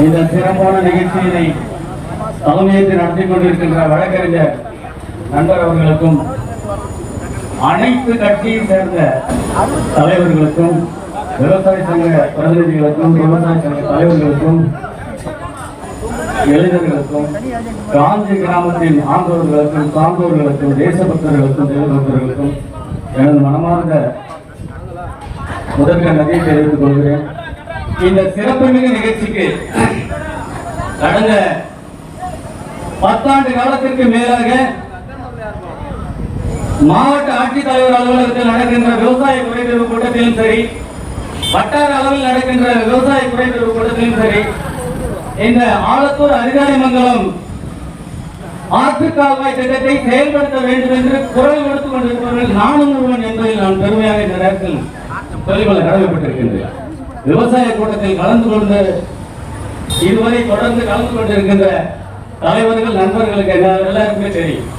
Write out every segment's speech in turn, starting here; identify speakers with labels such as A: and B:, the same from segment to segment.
A: இந்த சிறப்பான நிகழ்ச்சியினை தலைமையேற்று நடத்தி கொண்டிருக்கின்ற வழக்கறிஞர் நண்பர் அவர்களுக்கும் அனைத்து கட்சியை சேர்ந்த தலைவர்களுக்கும் விவசாய சங்க பிரதிநிதிகளுக்கும் விவசாய சங்க தலைவர்களுக்கும் இளைஞர்களுக்கும் காஞ்சி கிராமத்தின் ஆண்டோர்களுக்கும் சான்றோர்களுக்கும் தேசபக்தர்களுக்கும் தேவபக்தர்களுக்கும் எனது மனமார்ந்த முதற்க நதியை தெரிவித்துக் கொள்கிறேன். இந்த சிறப்புமிகு நிகழ்ச்சிக்கு கடந்த பத்தாண்டு காலத்திற்கு மேலாக மாவட்ட ஆட்சித்தலைவர் அலுவலகத்தில் நடக்கின்ற விவசாய குறைதீர்வு கூட்டத்திலும் சரி வட்டார அளவில் நடக்கின்ற விவசாய குறைதீர்வு கூட்டத்திலும் சரி இந்த ஆலத்தூர் அரிதாரிமங்கலம் ஆற்று கால்வாய் திட்டத்தை செயல்படுத்த வேண்டும் என்று குரல் கொடுத்துக் கொண்டிருப்பவர்கள் நானும் ஒருவன் என்பதில் நான் பெருமையாக இந்த நேரத்தில் சொல்லிக்கொள்ள கடமைப்பட்டிருக்கின்றேன். விவசாய கூட்டத்தில் கலந்து கொண்டு இதுவரை தொடர்ந்து கலந்து கொண்டிருக்கின்ற தலைவர்கள் நண்பர்களுக்கு எல்லாருக்குமே தெரியும்.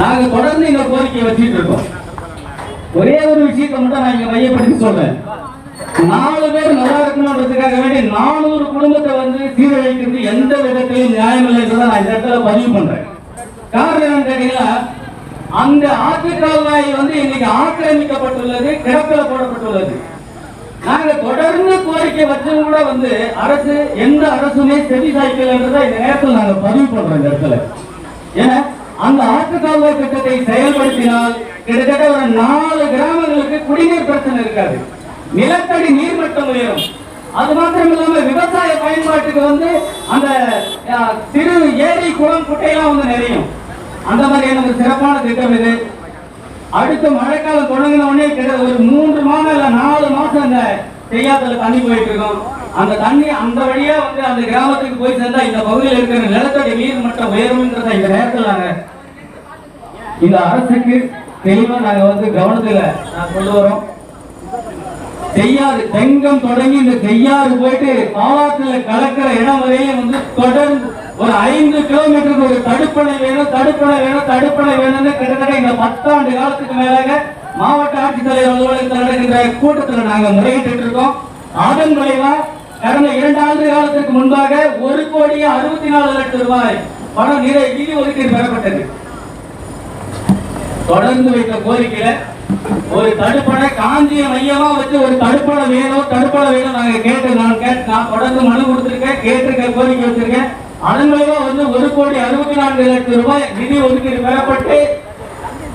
A: நாங்க தொடர்ந்து இந்த கோரிக்கை வச்சுட்டு இருக்கோம். ஒரே ஒரு விஷயத்தை மட்டும் நான் இங்க மையப்படுத்தி சொல்றேன். நாலு பேர் நல்லா இருக்கணும்ன்றதுக்காக வேண்டி நானூறு குடும்பத்தை வந்து சீரழிக்கிறது எந்த விதத்திலையும் நியாயம் இல்லைன்றதை நான் இந்த இடத்துல பதிவு பண்றேன். காரணம் என்னன்னு கேட்டீங்கன்னா அந்த ஆற்று கால்வாய் வந்து இன்னைக்கு ஆக்கிரமிக்கப்பட்டுள்ளது கிடப்பில போடப்பட்டுள்ளது. நாங்க தொடர்ந்து கோரிக்கை வச்சவங்க கூட வந்து அரசு எந்த அரசுமே செவி சாய்க்கலன்றதை இந்த நேரத்தில் நாங்க பதிவு பண்றோம் இந்த இடத்துல. ஏன்னா அந்த ஆற்று கால்வாய் திட்டத்தை செயல்படுத்தினால் கிட்டத்தட்ட ஒரு நாலு கிராமங்களுக்கு குடிநீர் பிரச்சனை இருக்காது. நிலத்தடி நீர்மட்டம் உயரும். அது மாத்திரம் இல்லாம விவசாய பயன்பாட்டுக்கு வந்து அந்த சிறு ஏரி குளம் குட்டையெல்லாம் வந்து நிறையும். அந்த மாதிரியான ஒரு சிறப்பான திட்டம் இது. அடுத்த மழைக்காலம் தொடங்கின உடனே கிட்ட ஒரு மூன்று மாதம் இல்ல நாலு மாசம் அந்த செய்யாதல தண்ணி போயிட்டு இருக்கும். அந்த தண்ணி அந்த வழியா வந்து அந்த கிராமத்துக்கு போய் சேர்ந்தா இந்த பகுதியில் இருக்கிற நிலத்தடி நீர் மட்டம் உயரும்ன்றத இந்த நேரத்தில் நாங்க இந்த அரசுக்கு தெளிவா நாங்க வந்து கவனத்துல நான் கொண்டு வரோம். செய்யாறு தெங்கம் தொடங்கி இந்த செய்யாறு போயிட்டு பாலாத்துல கலக்கிற இடம் வரையும் வந்து தொடர்ந்து ஒரு ஐந்து கிலோமீட்டருக்கு ஒரு தடுப்பணை வேணும் தடுப்பணை வேணும் தடுப்பணை வேணும்னு கிட்டத்தட்ட இந்த பத்தாண்டு காலத்துக்கு மேலாக மாவட்ட ஆட்சித்தலைவர் அலுவலகத்தில் நடக்கின்ற கூட்டத்தில் நாங்க முறையிட்டு இருக்கோம். அதன் விளைவா கடந்த இரண்டு ஆண்டு காலத்திற்கு முன்பாக ஒரு கோடி அறுபத்தி நாலு லட்சம் ரூபாய் பணம் நிறை நிதி ஒதுக்கீடு பெறப்பட்டது. தொடர்ந்து வைத்த கோரிக்கையில ஒரு தடுப்பணை காஞ்சிய மையமா வச்சு ஒரு தடுப்பணை வேணும் தடுப்பணை வேணும் நாங்க கேட்டு நான் கேட்டு நான் தொடர்ந்து மனு கொடுத்துருக்கேன் கேட்டிருக்கேன் கோரிக்கை வச்சிருக்கேன். அதன் வந்து ஒரு கோடி அறுபத்தி நான்கு லட்சம் ரூபாய் நிதி ஒதுக்கீடு பெறப்பட்டு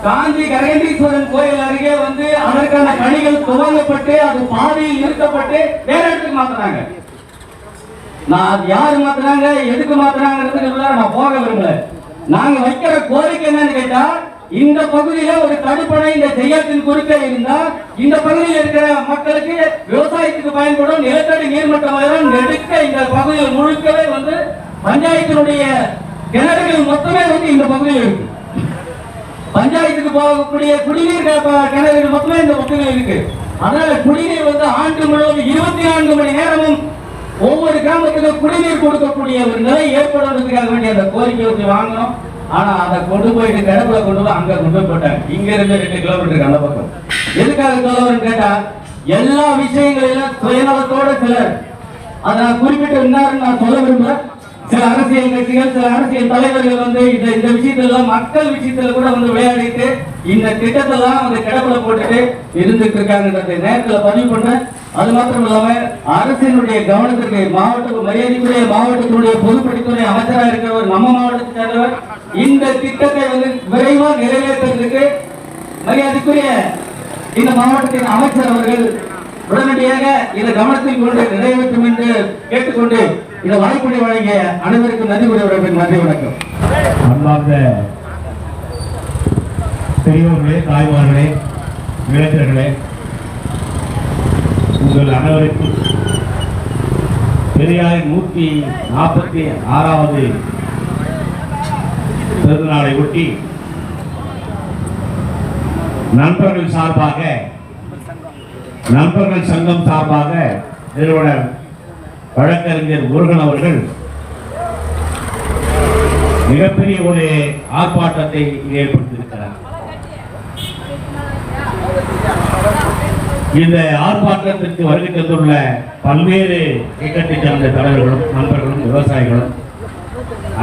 A: காஞ்சி கரகண்டீஸ்வரன் கோயில் அருகே வந்து அதற்கான பணிகள் துவங்கப்பட்டு அது பாதையில் நிறுத்தப்பட்டு வேற இடத்துக்கு மாத்துறாங்க நான் அது யாரு மாத்துறாங்க எதுக்கு மாத்துறாங்கிறதுக்கு நான் போக விரும்பல. நாங்க வைக்கிற கோரிக்கை என்னன்னு கேட்டா இந்த பகுதியில ஒரு தடுப்பணை இந்த செய்யத்தின் குறுக்கே இருந்தா இந்த பகுதியில் இருக்கிற மக்களுக்கு விவசாயத்துக்கு பயன்படும் நிலத்தடி நீர்மட்டம் நெடுக்க இந்த பகுதியில் முழுக்கவே வந்து பஞ்சாயத்தினுடைய கிணறுகள் மொத்தமே வந்து இந்த பகுதியில் இருக்கு. பஞ்சாயத்துக்கு போகக்கூடிய குடிநீர் கிணறுகள் மொத்தமே இந்த பகுதியில் இருக்கு. அதனால குடிநீர் வந்து ஆண்டு முழுவதும் இருபத்தி நான்கு மணி நேரமும் ஒவ்வொரு கிராமத்துக்கும் குடிநீர் கொடுக்கக்கூடிய ஒரு நிலை ஏற்படுவதற்காக வேண்டிய அந்த கோரிக்கை வச்சு வாங்கணும் ஆனா அதை கொண்டு போயிட்டு கிடப்புல கொண்டு போய் அங்க கொண்டு போய் போட்டாங்க. இங்க இருந்து ரெண்டு கிலோமீட்டருக்கு அந்த பக்கம். எதுக்காக சொல்லுவாருன்னு கேட்டா எல்லா விஷயங்களிலும் சுயநலத்தோட சிலர். அதை நான் குறிப்பிட்டு இருந்தாருன்னு நான் சொல்ல விரும்புறேன். சில அரசியல் கட்சிகள் சில அரசியல் தலைவர்கள் வந்து இந்த இந்த விஷயத்துல மக்கள் விஷயத்துல கூட வந்து விளையாடிட்டு இந்த திட்டத்தெல்லாம் வந்து கிடப்புல போட்டுட்டு இருந்துட்டு இருக்காங்கன்றதை நேரத்துல பதிவு பண்ண அது மாத்திரம் இல்லாம அரசினுடைய கவனத்திற்கு மாவட்ட மரியாதைக்குரிய மாவட்டத்தினுடைய பொதுப்பணித்துறை அமைச்சராக இருக்கிறவர் நம்ம மாவட்டத்தை சேர்ந்தவர் இந்த திட்டத்தை வந்து விரைவா நிறைவேற்றுறதுக்கு மரியாதைக்குரிய இந்த மாவட்டத்தின் அமைச்சர் அவர்கள் உடனடியாக இதை கவனத்தில் கொண்டு நிறைவேற்றும் என்று கேட்டுக்கொண்டு இந்த வாய்ப்புரை வழங்கிய அனைவருக்கும் நன்றி கூறியவர்கள் நன்றி வணக்கம்.
B: அன்பார்ந்த பெரியவர்களே தாய்மார்களே இளைஞர்களே உங்கள் அனைவருக்கும் பெரியாரின் நூற்றி நாற்பத்தி ஆறாவது பிறந்தநாளை ஒட்டி நண்பர்கள் சார்பாக நண்பர்கள் சங்கம் சார்பாக நிறுவனர் வழக்கறிஞர் முருகன் அவர்கள் மிகப்பெரிய ஒரு ஆர்ப்பாட்டத்தை ஏற்படுத்தியிருக்கிறார். இந்த ஆர்ப்பாட்டத்திற்கு வருகை தந்துள்ள பல்வேறு இயக்கத்தைச் சார்ந்த தலைவர்களும் நண்பர்களும் விவசாயிகளும்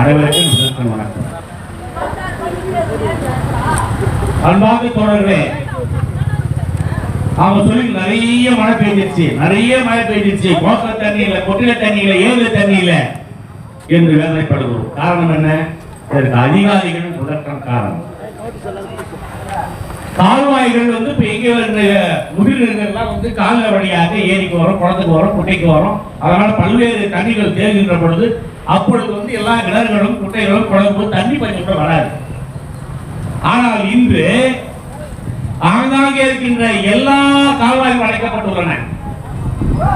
B: அனைவருக்கும் முதற்கண் வணக்கம். அன்பாக தோழர்களே அவங்க சொல்லி நிறைய மழை பெய்ஞ்சிருச்சு நிறைய மழை பெய்ஞ்சிருச்சு கோச தண்ணியில கொட்டில தண்ணியில ஏழு தண்ணியில என்று வேதனைப்படுகிறோம். காரணம் என்ன? இதற்கு அதிகாரிகள் முதற்கண் காரணம். கால்வாய்கள் வந்து இப்ப எங்க வருகிற முதிர்நீர்கள்லாம் வந்து கால வழியாக ஏரிக்கு வரும் குளத்துக்கு வரும் குட்டைக்கு வரும். அதனால பல்வேறு தண்ணிகள் தேங்குகின்ற பொழுது அப்பொழுது வந்து எல்லா கிணறுகளும் குட்டைகளும் குழம்பு தண்ணி பஞ்சம் வராது. ஆனால் இன்று ஆங்காங்கே இருக்கின்ற எல்லா கால்வாயும் அடைக்கப்பட்டுள்ளன.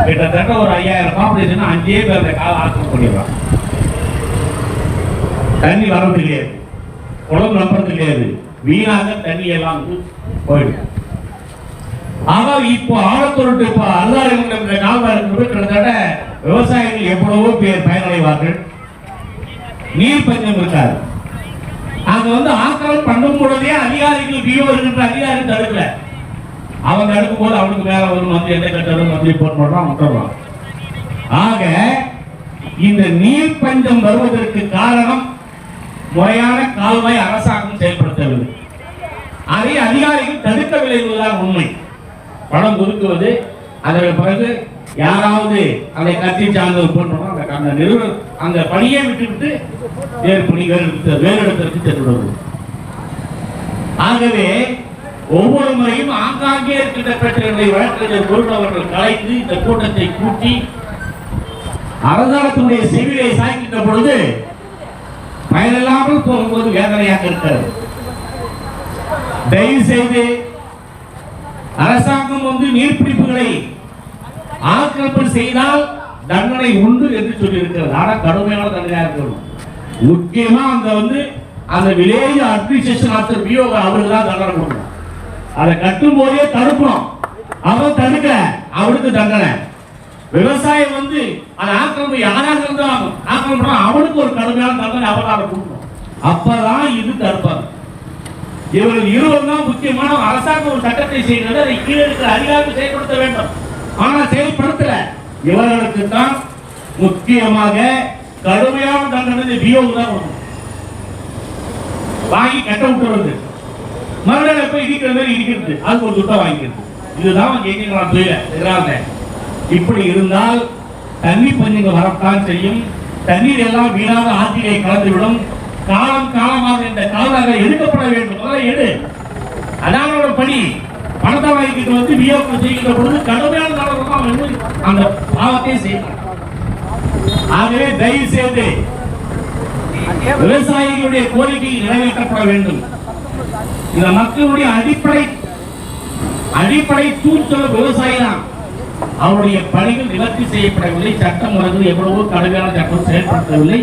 B: கிட்டத்தட்ட ஒரு ஐயாயிரம் பாப்புலேஷன் அஞ்சே பேர் அந்த கால ஆக்கம் பண்ணிடுறான் தண்ணி வரது இல்லையாது குளம் நம்புறது கிடையாது வீணாக தண்ணி எல்லாம் வந்து போயிடும் ஆக இப்போ ஆழத்தொருட்டு இப்போ அல்லாறு என்ற கால்வாய் கிட்டத்தட்ட விவசாயிகள் எவ்வளவோ பேர் பயனடைவார்கள். நீர் பஞ்சம் இருக்காது அங்க வந்து ஆக்கிரமம் பண்ணும் பொழுதே அதிகாரிகள் பிஓ இருக்கின்ற அதிகாரி தடுக்கல அவங்க தடுக்கும் போது அவனுக்கு மேல வரும் வந்து எந்த கட்டணம் வந்து போட்டு பண்றான் விட்டுறான் ஆக இந்த நீர் பஞ்சம் வருவதற்கு காரணம் முறையான கால்வாய் அரசாங்கம் செயல்படுத்தவில்லை. அதை அதிகாரிகள் தடுக்கவில்லை என்பதுதான் உண்மை. பணம் கொடுக்குவது அதன் பிறகு யாராவது அதை கட்சி சார்ந்தது போன்றோம் அந்த அந்த நிறுவனம் அந்த பணியை விட்டுவிட்டு வேறு பணி வேறு வேறு இடத்திற்கு சென்று விடுவது. ஆகவே ஒவ்வொரு முறையும் ஆங்காங்கே இருக்கின்ற பிரச்சனைகளை வழக்கறிஞர் பொருள் அவர்கள் கலைத்து இந்த கூட்டத்தை கூட்டி அரசாங்கத்தினுடைய செவிலை சாய்க்கின்ற பொழுது பயனில்லாமல் போகும்போது வேதனையாக இருக்கிறது. தயவு செய்து அரசாங்கம் வந்து நீர்பிடிப்புகளை ஆக்கிரமிப்பு செய்தால் தண்டனை உண்டு என்று சொல்லி இருக்கிறது ஆனா கடுமையான தண்டனையாக இருக்கணும். முக்கியமா அந்த வந்து அந்த வில்லேஜ் அட்மினிஸ்ட்ரேஷன் ஆஃபீஸர் பிஓ அவருக்கு தான் தண்டனை கொடுக்கணும். அதை கட்டும் போதே தடுக்கணும். அவன் தடுக்கல அவனுக்கு தண்டனை. விவசாயம் வந்து அது ஆக்கிரமிப்பு யாராக இருந்தாலும் ஆக்கிரமிப்பு அவனுக்கு ஒரு கடுமையான தண்டனை அவரால் கொடுக்கணும். அப்பதான் இது தடுப்பார் இவர்கள் இருவர் தான் முக்கியமான அரசாங்கம் ஒரு சட்டத்தை செய்கிறது. அதை கீழே இருக்கிற அதிகாரிகள் செயல்படுத்த வேண்டும். ஆனால் செயல்படுத்தல. இவர்களுக்கு தான் முக்கியமாக கடுமையான தண்டனை பிஓ தான் கொடுக்கணும். வாங்கி கட்ட விட்டுறது மறுநாள் போய் இடிக்கிற மாதிரி இடிக்கிறது அது ஒரு துட்டம் வாங்கிக்கிறது. இதுதான் அவங்க எதிராக இப்படி இருந்தால் தண்ணி பஞ்சங்க வரத்தான் செய்யும். தண்ணீர் எல்லாம் வீணாக ஆற்றிலே கலந்துவிடும். காலம் காலமாக இந்த காலாக எடுக்கப்பட வேண்டும். முதல்ல எடு. அதான் பணி. பணத்தை வாங்கிட்டு வந்து வியோகம் செய்கின்ற பொழுது கடுமையான அவன் வந்து அந்த பாவத்தை செய்யலாம் ஆகவே தயவு செய்து விவசாயிகளுடைய கோரிக்கை நிறைவேற்றப்பட வேண்டும்? இந்த மக்களுடைய அடிப்படை அடிப்படை தூச்சல் விவசாயி தான் அவருடைய பணிகள் நிவர்த்தி செய்யப்படவில்லை சட்டம் ஒழுங்கு எவ்வளவோ கடுமையான சட்டம் செயல்படுத்தவில்லை.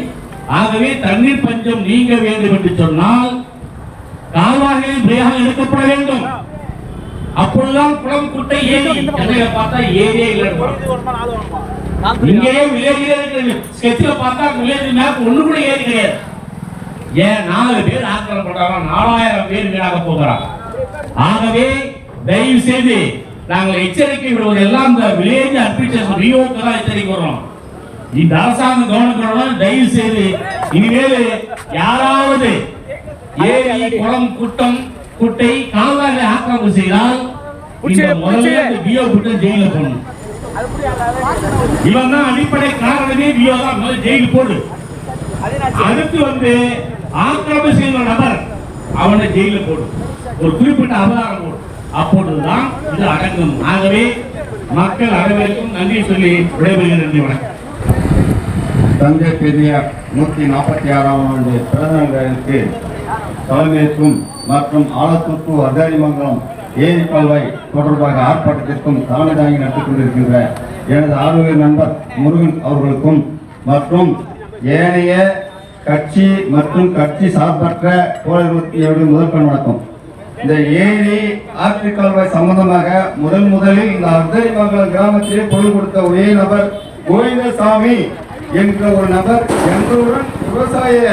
B: ஆகவே தண்ணீர் பஞ்சம் நீங்க வேண்டும் என்று சொன்னால் கால்வாய்களில் விரைவாக எடுக்கப்பட வேண்டும். அப்பொழுதுதான் குளம் குட்டை ஏரி சென்னையில பார்த்தா ஏரியே இல்லை. இங்கேயே வில்லேஜிலே இருக்கிறது ஸ்கெட்சில் பார்த்தா வில்லேஜ் மேப் ஒண்ணு கூட ஏறி கிடையாது. ஏன் நாலு பேர் ஆக்கிரம் பண்றாங்க நாலாயிரம் பேர் வீணாக போகிறாங்க. ஆகவே தயவு செய்து நாங்கள் எச்சரிக்கை விடுவதெல்லாம் இந்த வில்லேஜ் அட்மினிஸ்ட்ரேஷன் விஓக்கு தான் எச்சரிக்கை வரோம். இந்த அரசாங்கம் கவனிக்கணும் தயவு செய்து இனிமேல் யாராவது ஏரி குளம் குட்டம் குட்டை கால்வாய்களை ஆக்கிரமிப்பு செய்தால் இந்த முதல்ல விஓ குட்டம் ஜெயில போடணும். இவன் தான் அடிப்படை காரணமே விஓ தான். முதல்ல ஜெயிலுக்கு போடு. அடுத்து வந்து ஆக்கிரமிப்பு செய்த நபர் அவனை ஜெயில போடு. ஒரு குறிப்பிட்ட அபராதம் போடு. அப்பொழுதுதான் இது அடங்கும். ஆகவே மக்கள் அனைவருக்கும் நன்றி சொல்லி விடைபெறுகிறேன். நன்றி வணக்கம்.
C: தந்தை பெரியார் நூற்றி நாற்பத்தி ஆறாம் ஆண்டு பிறந்த விழாவிற்கு தலைமையேற்கும் மற்றும் ஆலத்தூப்பு அர்தாரிமங்கலம் ஏரி கால்வாய் தொடர்பாக ஆர்ப்பாட்டத்திற்கும் தலைமை தாங்கி நடத்திக் கொண்டிருக்கின்ற எனது ஆரோக்கிய நண்பர் முருகன் அவர்களுக்கும் மற்றும் ஏனைய கட்சி மற்றும் கட்சி சார்பற்ற தோழர்களுக்கு முதற்கண் வணக்கம். இந்த ஏரி ஆற்று சம்பந்தமாக முதல் முதலில் இந்த அர்த்தரிமங்கலம் கிராமத்திலே பொருள் கொடுத்த ஒரே நபர் கோவிந்தசாமி என்ற ஒரு நபர் எங்களுடன் விவசாய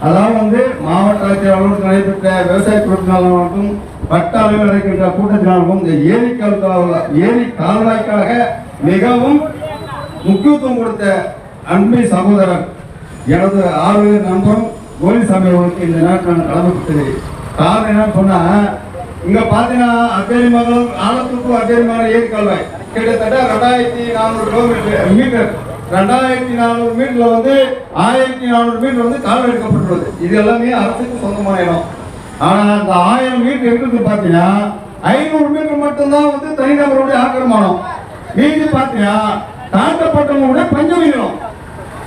C: அதாவது வந்து மாவட்ட ஆட்சியர் அலுவலகத்தில் நடைபெற்ற விவசாய குழுப்பினாலும் வட்ட அளவில் நடக்கின்ற கூட்டத்தினாலும் இந்த ஏரி கால்வாய் ஏரி கால்வாய்க்காக மிகவும் முக்கியத்துவம் கொடுத்த அன்பை சகோதரர் எனது ஆறு நண்பரும் கோலிசாமி அவர்களுக்கு இந்த நாட்டு நான் கடமைப்பட்டது காரணம் என்னன்னு சொன்னா இங்க பாத்தீங்கன்னா அக்கேரிமங்கலம் ஆலத்தூக்கு அக்கேரிமங்கலம் ஏரி கால்வாய். கிட்டத்தட்ட ரெண்டாயிரத்தி நானூறு கிலோமீட்டர் மீட்டர் ரெண்டாயிரத்தி நானூறு மீட்டர்ல வந்து ஆயிரத்தி நானூறு மீட்டர் வந்து கால்வாய் எடுக்கப்பட்டுள்ளது. இது எல்லாமே அரசுக்கு சொந்தமான இடம். ஆனா அந்த ஆயிரம் மீட்டர் இருக்கிறது பாத்தீங்கன்னா ஐநூறு மீட்டர் மட்டும்தான் வந்து தனிநபருடைய ஆக்கிரமணம். மீதி பாத்தீங்கன்னா தாழ்த்தப்பட்டவங்களுடைய பஞ்சமி நிலம்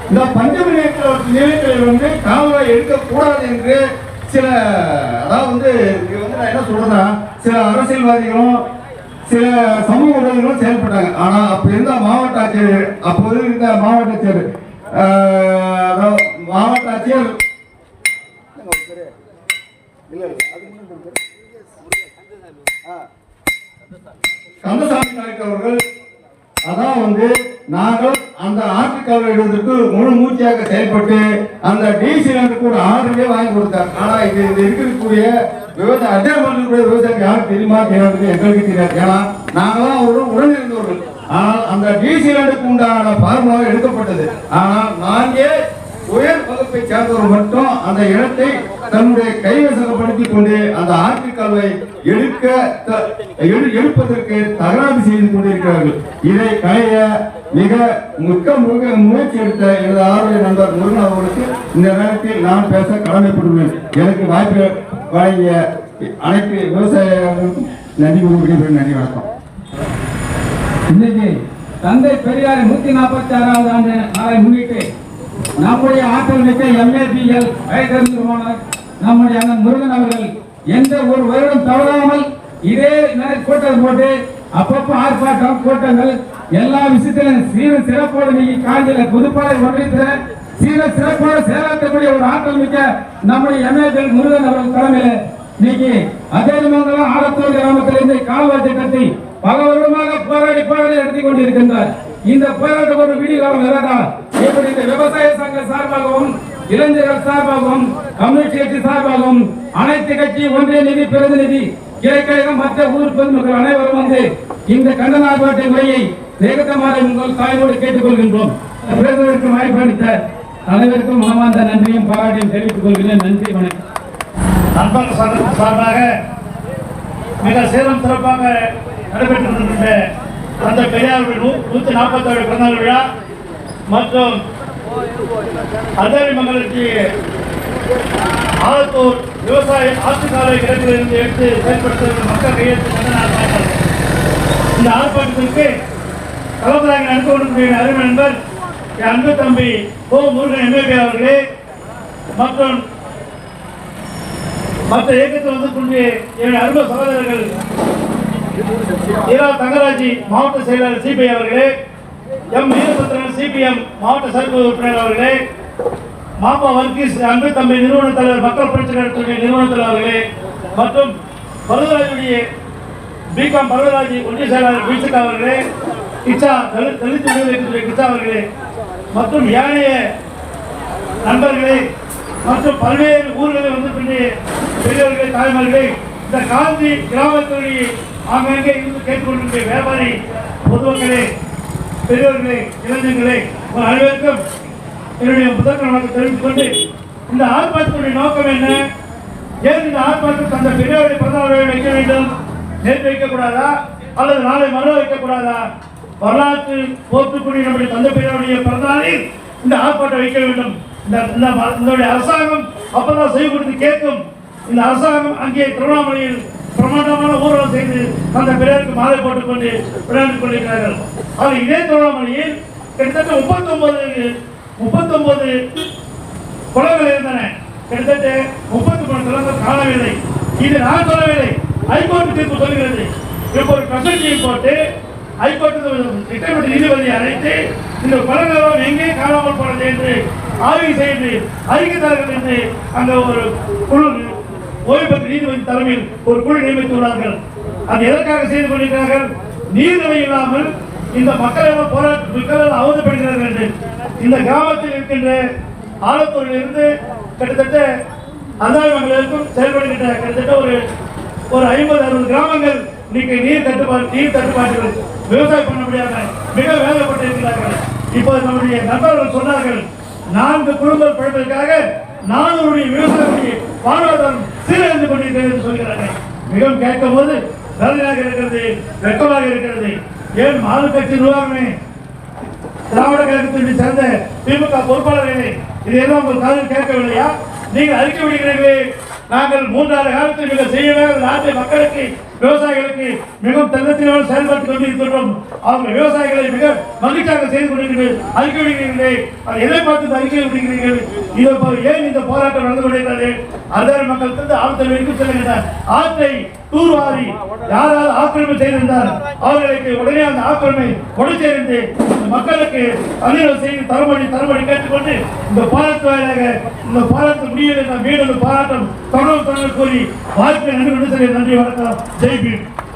C: இந்த பஞ்சமி நிலத்தில் வந்து கால்வாய் எடுக்கக்கூடாது என்று சில அதாவது வந்து இது வந்து நான் என்ன சொல்றேன்னா சில அரசியல்வாதிகளும் சில சமூக உதவிகளும் செயல்பட்டாங்க. ஆனா அப்ப இருந்த மாவட்ட ஆட்சியர் அப்போது இருந்த மாவட்ட ஆட்சியர் மாவட்ட ஆட்சியர் கந்தசாமி கலெக்டர் அவர்கள் அதான் வந்து நாங்கள் அந்த ஆட்டுக்காவை இடுவதற்கு முழு மூச்சியாக செயல்பட்டு அந்த டிசிலருக்கு கூட ஆர்டரே வாங்கி கொடுத்தார். ஆனா இது இது இருக்கக்கூடிய விவசாய அத்தியாபகக்கூடிய விவசாயம் யாரும் தெரியுமா தெரியாது எங்களுக்கு தெரியாது. ஏன்னா நாங்களாம் அவர்கள் உடன் இருந்தவர்கள் ஆனால் அந்த டிசிலருக்கு உண்டான பார்முலா எடுக்கப்பட்டது. ஆனால் நாங்கே உயர் வகுப்பை சேர்ந்தவர் மட்டும் அந்த இடத்தை தன்னுடைய கைவசப்படுத்திக் கொண்டு அந்த ஆற்றுக்கால்வை எடுக்க த- எடுப்பதற்கு தகராறு செய்து கொண்டிருக்கிறார்கள். இதை களைய மிக மிக்க முக முயற்சி எடுத்த எனது ஆர்வலர் நண்பர் முருகன் அவர்களுக்கு இந்த நேரத்தில் நான் பேச கடமைப்பட்டுள்ளேன். எனக்கு வாய்ப்பு வழங்கிய அனைத்து விவசாயிகளுக்கும் நன்றி கூறுகிறேன் நன்றி வணக்கம்.
D: இன்னைக்கு தந்தை பெரியார் நூத்தி நாற்பத்தி ஆறாவது ஆண்டு நாளை முன்னிட்டு நம்முடைய ஆற்றல் மிக்க எம்ஏபிஎல் வயதிறந்த நிறுவனர் நம்முடைய அண்ணன் முருகன் அவர்கள் எந்த ஒரு வருடம் தவறாமல் இதே கூட்டம் போட்டு அப்பப்போ ஆர்ப்பாட்டம் கூட்டங்கள் எல்லா விஷயத்திலும் சீர சிறப்போடு நீங்க காஞ்சில புதுப்பாறை ஒன்றியத்துல சீர சிறப்போடு செயலாற்றக்கூடிய ஒரு ஆற்றல் மிக்க நம்முடைய எம்எல்ஏ முருகன் அவர்கள் தலைமையில இன்னைக்கு அதேமங்கலம் ஆலத்தூர் கிராமத்தில் இந்த கால்வாய் திட்டத்தை பல வருடமாக போராடி போராடி நடத்தி கொண்டிருக்கின்றார். இந்த போராட்டம் ஒரு வீடியோ காலம் இல்லாதா இப்படி இந்த விவசாய சங்க சார்பாகவும் இளைஞர்கள் சார்பாகவும் கம்யூனிஸ்ட் கட்சி சார்பாகவும் அனைத்து கட்சி ஒன்றிய நிதி பிரதிநிதி கிழக்கழகம் மற்ற ஊர் பொதுமக்கள் அனைவரும் வந்து இந்த கண்டன ஆர்ப்பாட்ட முறையை வேகத்தமாக உங்கள் தாயோடு கேட்டுக்கொள்கின்றோம். பேசுவதற்கு வாய்ப்பளித்த அனைவருக்கும் மனமார்ந்த நன்றியும் பாராட்டியும் தெரிவித்துக் கொள்கிறேன். நன்றி வணக்கம்.
E: நண்பர்கள் சார்பாக மிக சேலம் சிறப்பாக நடைபெற்றிருக்கின்ற அந்த பெரியார் நூ நூற்றி நாற்பத்தேழு பிறந்தநாள் விழா மற்றும் அதேரி மங்கலத்தி ஆலத்தூர் விவசாய ஆற்றுக்காலை இடத்திலிருந்து எடுத்து செயல்படுத்த மக்கள் கையெழுத்து இந்த ஆர்ப்பாட்டத்திற்கு தலைவராக நடந்து கொண்டிருக்கிற அருமை நண்பர் என் அன்பு தம்பி ஓ முருகன் எம்எல்ஏ அவர்களே மற்றும் மற்ற இயக்கத்தில் வந்து கொண்டு என் அருமை சகோதரர்கள் இரா தங்கராஜி மாவட்ட செயலாளர் சிபிஐ அவர்களே எம் வீரபத்ரன் சிபிஎம் மாவட்ட செயற்குழு உறுப்பினர் அவர்களே மாப்பா வர்கீஸ் அன்பு தம்பி நிறுவன தலைவர் மக்கள் பிரச்சனை நிறுவன தலைவர் அவர்களே மற்றும் பருவராஜுடைய பிகாம் பருவராஜ் ஒன்றிய செயலாளர் பீட்சக் அவர்களே கிச்சா தலித் விடுதலை கிச்சா அவர்களே மற்றும் ஏனைய நண்பர்களே மற்றும் பல்வேறு ஊர்களில் வந்து பின்னே பெரியவர்களே தாய்மார்களே இந்த காந்தி கிராமத்துடைய ஆங்காங்கே இருந்து கேட்டுக்கொண்டிருக்கிற வியாபாரி பொதுமக்களே பெரியவர்களே இளைஞர்களே உங்கள் அனைவருக்கும் என்னுடைய புத்தகங்களை வணக்கம் தெரிவித்துக் கொண்டு இந்த ஆர்ப்பாட்டத்துடைய நோக்கம் என்ன? ஏன் இந்த ஆர்ப்பாட்டம் அந்த பெரியவர்களை பிறந்தநாளை வைக்க வேண்டும்? நேற்று வைக்கக்கூடாதா? அல்லது நாளை மறு வைக்கக்கூடாதா? வரலாற்று போற்றுக்குடி நம்முடைய தந்தை பெரியாருடைய பிறந்தநாளில் இந்த ஆர்ப்பாட்டம் வைக்க வேண்டும். இந்த இந்த ம- அரசாங்கம் அப்பதான் செய்ய கொடுத்து கேட்கும். இந்த அரசாங்கம் அங்கே திருவண்ணாமலையில் பிரமாண்டமான ஊர்வலம் செய்து அந்த பிறருக்கு மாலை போட்டுக்கொண்டு விளையாண்டு கொண்டிருக்கிறார்கள். ஆனால் இதே திருவண்ணாமலையில் கிட்டத்தட்ட முப்பத்தொன்பது முப்பத்தொன்பது குளங்கள் இருந்தன. கிட்டத்தட்ட முப்பத்தி மூணு கொலைகள் காணவில்லை. இது நான் சொல்லவில்லை ஹைகோர்ட் தீர்ப்பு சொல்கிறது. இப்போ ஒரு கசடியை போட்டு ஹைகோர்ட் திட்டமிட்ட நீதிபதியை அழைத்து இந்த கொலைகளும் எங்கே காணாமல் போனது? என்று ஆய்வு செய்து அறிக்கை தரங்கள் என்று அந்த ஒரு குழு ஓய்வு பெற்ற நீதிபதி தலைமையில் ஒரு குழு நியமித்துள்ளார்கள் அது எதற்காக செய்து கொண்டிருக்கிறார்கள்? நீர்நிலை இல்லாமல் இந்த மக்கள் போராட்ட மக்கள் அவதப்படுகிறார்கள் என்று. இந்த கிராமத்தில் இருக்கின்ற ஆலத்தூரில் இருந்து கிட்டத்தட்ட அந்தாமங்களுக்கும் செயல்படுகின்ற கிட்டத்தட்ட ஒரு ஒரு ஐம்பது அறுபது கிராமங்கள் இன்னைக்கு நீர் தட்டுப்பாடு நீர் தட்டுப்பாடுகள் விவசாயம் பண்ண முடியாத மிக வேதப்பட்டு இருக்கிறார்கள் இப்போ நம்முடைய நண்பர்கள் சொன்னார்கள் நான்கு குடும்பம் பிழைப்பதற்காக நானூறு விவசாயிகளுடைய வாழ்வாதாரம் சீரழிந்து கொண்டிருக்கிறது என்று சொல்கிறார்கள். மிகவும் கேட்கும் போது வேதனையாக இருக்கிறது வெக்கமாக இருக்கிறது. ஏன் மாறு கட்சி நிர்வாகமே திராவிட கழகத்தை சேர்ந்த திமுக பொறுப்பாளர்களே இது எல்லாம் உங்கள் காதில் கேட்கவில்லையா? நீங்கள் அறிக்கை விடுகிறீர்களே நாங்கள் மூன்றாறு காலத்தில் மிக செய்ய நாட்டு மக்களுக்கு விவசாயிகளுக்கு மிகவும் தன்னத்தினோடு செயல்பட்டுக் கொண்டிருக்கின்றோம். அவங்க விவசாயிகளை மிக மகிழ்ச்சியாக செய்து கொண்டிருக்கிறீர்கள். அறிக்கை விடுகிறீர்களே எதை பார்த்து அறிக்கை விடுகிறீர்கள் இது ஏன் இந்த போராட்டம் நடந்து கொண்டிருக்கிறது? அதாரி மக்கள் தந்து ஆழ்த்தல் வரைக்கும் செல்கின்றனர். ஆற்றை தூர்வாரி யாராவது ஆக்கிரமிப்பு செய்திருந்தார்? அவர்களுக்கு உடனே அந்த ஆக்கிரமை கொடு மக்களுக்கு அலுவலகம் செய்து தரமணி தரமணி கேட்டுக்கொண்டு இந்த போராட்ட வாயிலாக இந்த போராட்ட முடியவில்லை நான் மீண்டும் போராட்டம் தொடர்பு தொடர்பு கூறி வாய்ப்பை நன்றி நன்றி வணக்கம். ஜெய்பீம்